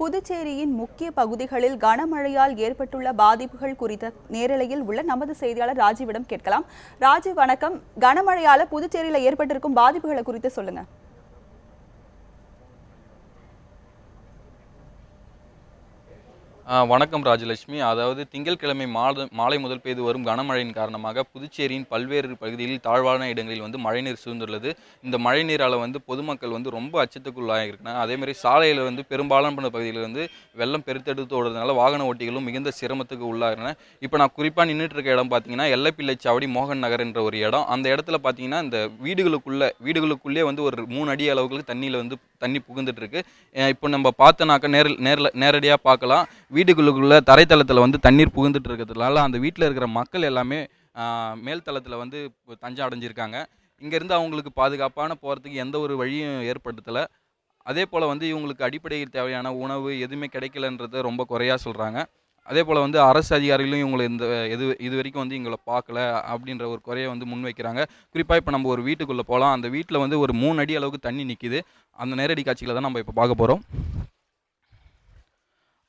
புதுச்சேரியின் முக்கிய பகுதிகளில் கனமழையால் ஏற்பட்டுள்ள பாதிப்புகள் குறித்த நேரலையில் உள்ள நமது செய்தியாளர் ராஜீவிடம் கேட்கலாம். ராஜீவ் வணக்கம். கனமழையால புதுச்சேரியில ஏற்பட்டிருக்கும் பாதிப்புகளை குறித்து சொல்லுங்க. வணக்கம் ராஜலட்சுமி. அதாவது திங்கட்கிழமை மாத மாலை முதல் பெய்து வரும் கனமழையின் காரணமாக புதுச்சேரியின் பல்வேறு பகுதிகளில் தாழ்வான இடங்களில் வந்து மழைநீர் சூழ்ந்துள்ளது. இந்த மழைநீரால் வந்து பொதுமக்கள் வந்து ரொம்ப அச்சத்துக்குள்ளாகிருக்கிறாங்க அதேமாதிரி சாலையில் வந்து பெரும்பாலான பகுதிகளில் வந்து வெள்ளம் பெருத்தெடுத்து ஓடுறதுனால வாகன ஓட்டிகளும் மிகுந்த சிரமத்துக்கு உள்ளாகிறன இப்போ நான் குறிப்பாக நின்றுட்டு இருக்க இடம் பார்த்தீங்கன்னா எல்லப்பிள்ளை சாவடி மோகன் நகர் என்ற ஒரு இடம். அந்த இடத்துல பார்த்தீங்கன்னா இந்த வீடுகளுக்குள்ளே வீடுகளுக்குள்ளே வந்து ஒரு மூணு அடி அளவுக்கு தண்ணியில் வந்து தண்ணி புகுந்துட்டு இருக்கு இப்போ நம்ம பார்த்தோன்னாக்கா நேரில் நேரில் நேரடியாக பார்க்கலாம். வீடுகளுக்குள்ள தரைத்தளத்தில் வந்து தண்ணீர் புகுந்துட்டு இருக்கிறதுனால அந்த வீட்டில் இருக்கிற மக்கள் எல்லாமே ஆஹ், மேல் தளத்தில் வந்து இப்போ தஞ்சம் அடைஞ்சிருக்காங்க. இங்கேருந்து அவங்களுக்கு பாதுகாப்பான போகிறதுக்கு எந்த ஒரு வழியும் ஏற்படுத்தலை. அதே போல் வந்து இவங்களுக்கு அடிப்படையில் தேவையான உணவு எதுவுமே கிடைக்கலன்றது ரொம்ப குறையாக சொல்கிறாங்க அதே போல் வந்து அரசு அதிகாரிகளும் இவங்களை இந்த எது இது வரைக்கும் வந்து எங்களை பார்க்கல அப்படின்ற ஒரு குறையை வந்து முன்வைக்கிறாங்க குறிப்பாக இப்போ நம்ம ஒரு வீட்டுக்குள்ளே போகலாம் அந்த வீட்டில் வந்து ஒரு மூணு அடி அளவுக்கு தண்ணி நிற்கிது அந்த நேரடி காட்சிகளை தான் நம்ம இப்போ பார்க்க போகிறோம்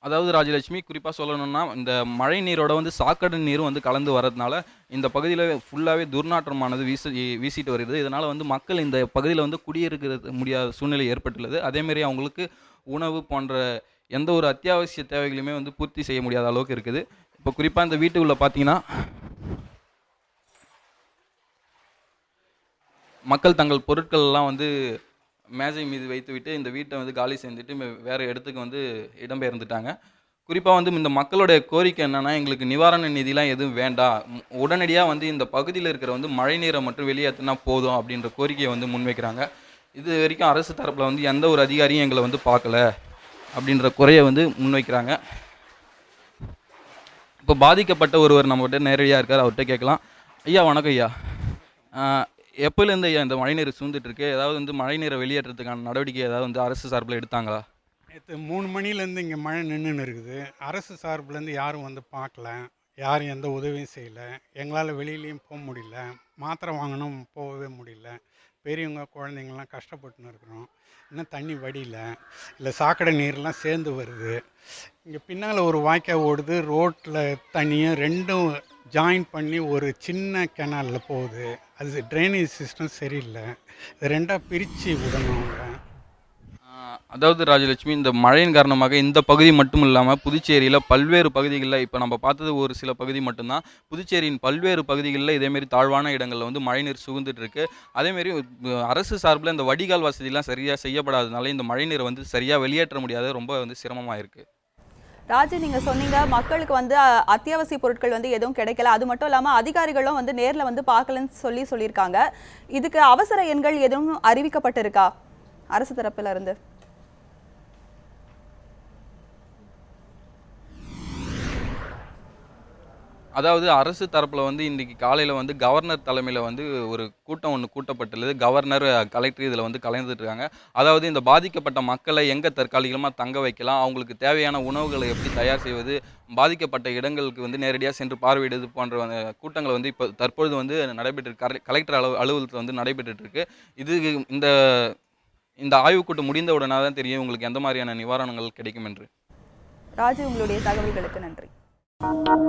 அதாவது ராஜலட்சுமி குறிப்பாக சொல்லணும்னா இந்த மழை நீரோட வந்து சாக்கடை நீரும் வந்து கலந்து வரதுனால இந்த பகுதியில் ஃபுல்லாகவே துர்நாற்றமானது வீசி வீசிட்டு வருது. இதனால் வந்து மக்கள் இந்த பகுதியில் வந்து குடியிருக்கிறது முடியாத சூழ்நிலை ஏற்பட்டுள்ளது. அதேமாரி அவங்களுக்கு உணவு போன்ற எந்த ஒரு அத்தியாவசிய தேவைகளுமே வந்து பூர்த்தி செய்ய முடியாத அளவுக்கு இருக்குது. இப்போ குறிப்பாக இந்த வீட்டுக்குள்ளே பார்த்தீங்கன்னா மக்கள் தங்கள் பொருட்கள் எல்லாம் வந்து மேஜை மீது வைத்துவிட்டு இந்த வீட்டை வந்து காலி செஞ்சுட்டு வேறு இடத்துக்கு வந்து இடம்பெயர்ந்துட்டாங்க. குறிப்பாக வந்து இந்த மக்களுடைய கோரிக்கை என்னென்னா எங்களுக்கு நிவாரண நிதிலாம் எதுவும் வேண்டாம் உடனடியாக வந்து இந்த பகுதியில் இருக்கிற வந்து மழைநீரை மட்டும் வெளியேற்றினா போதும் அப்படின்ற கோரிக்கையை வந்து முன்வைக்கிறாங்க. இது வரைக்கும் அரசு தரப்பில் வந்து எந்த ஒரு அதிகாரியும் எங்களை வந்து பார்க்கல. அப்படின்ற குறையை வந்து முன்வைக்கிறாங்க. இப்போ பாதிக்கப்பட்ட ஒருவர் நம்மகிட்ட நேரடியாக இருக்கார் அவர்கிட்ட கேட்கலாம். ஐயா வணக்கம் ஐயா. எப்போலேருந்து ஐயா இந்த மழைநீர் சூழ்ந்துட்டுருக்கு? ஏதாவது வந்து மழைநீரை வெளியேற்றத்துக்கான நடவடிக்கை ஏதாவது வந்து அரசு சார்பில் எடுத்தாங்களா? நேற்று மூணு மணிலேருந்து இங்கே மழை நின்றுன்னு இருக்குது. அரசு சார்புலேருந்து யாரும் வந்து பார்க்கல. யாரும் எந்த உதவியும் செய்யலை. எங்களால் வெளியிலையும் போக முடியல. மாத்திரை வாங்கணும் போகவே முடியல. பெரியவங்க குழந்தைங்கள்லாம் கஷ்டப்பட்டுன்னு இருக்கிறோம். இன்னும் தண்ணி வடியல. இல்லை சாக்கடை நீர்லாம் சேர்ந்து வருது. இங்கே பின்னால் ஒரு வாய்க்கால் ஓடுது. ரோட்டில் தண்ணியும் ரெண்டும் ஜாயின் பண்ணி ஒரு சின்ன கெனாலில் போகுது. அது ட்ரைனேஜ் சிஸ்டம் சரியில்லை. இது ரெண்டாக பிரித்து விடணும் அவங்க. அதாவது ராஜலட்சுமி இந்த மழையின் காரணமாக இந்த பகுதி மட்டும் இல்லாமல் புதுச்சேரியில் பல்வேறு பகுதிகளில் இப்போ நம்ம பார்த்தது ஒரு சில பகுதி மட்டும்தான். புதுச்சேரியின் பல்வேறு பகுதிகளில் இதேமாரி தாழ்வான இடங்களில் வந்து மழைநீர் சுகுந்துட்டு இருக்கு. அதேமாரி அரசு சார்பில் இந்த வடிகால் வசதிலாம் சரியாக செய்யப்படாததுனால இந்த மழைநீரை வந்து சரியாக வெளியேற்ற முடியாத. ரொம்ப வந்து சிரமமாக இருக்குது ராஜு நீங்க சொன்னீங்க மக்களுக்கு வந்து அத்தியாவசிய பொருட்கள் வந்து எதுவும் கிடைக்கல. அது மட்டும் இல்லாம அதிகாரிகளும் வந்து நேர்ல வந்து பார்க்கலன்னு சொல்லி சொல்லியிருக்காங்க. இதுக்கு அவசர எண்கள் எதுவும் அறிவிக்கப்பட்டிருக்கா? அரசு தரப்பில இருந்து அதாவது அரசு தரப்பில் வந்து இன்றைக்கி காலையில் வந்து கவர்னர் தலைமையில் வந்து ஒரு கூட்டம் ஒன்று கூட்டப்பட்டுள்ளது. கவர்னர் கலெக்டர் இதில் வந்து கலந்துட்டு இருக்காங்க அதாவது இந்த பாதிக்கப்பட்ட மக்களை எங்கே தற்காலிகமாக தங்க வைக்கலாம்? அவங்களுக்கு தேவையான உணவுகளை எப்படி தயார் செய்வது? பாதிக்கப்பட்ட இடங்களுக்கு வந்து நேரடியாக சென்று பார்வையிடுவது போன்ற கூட்டங்களை கூட்டங்கள் வந்து இப்போ தற்பொழுது வந்து நடைபெற்று கலெக்டர் அலுவ அலுவலகத்தில் வந்து நடைபெற்றுருக்கு இது இந்த இந்த ஆய்வுக்கூட்டம் முடிந்த உடனே தான் தெரியும். உங்களுக்கு எந்த மாதிரியான நிவாரணங்கள் கிடைக்கும் என்று. ராஜு உங்களுடைய தகவல்களுக்கு நன்றி. Thank you.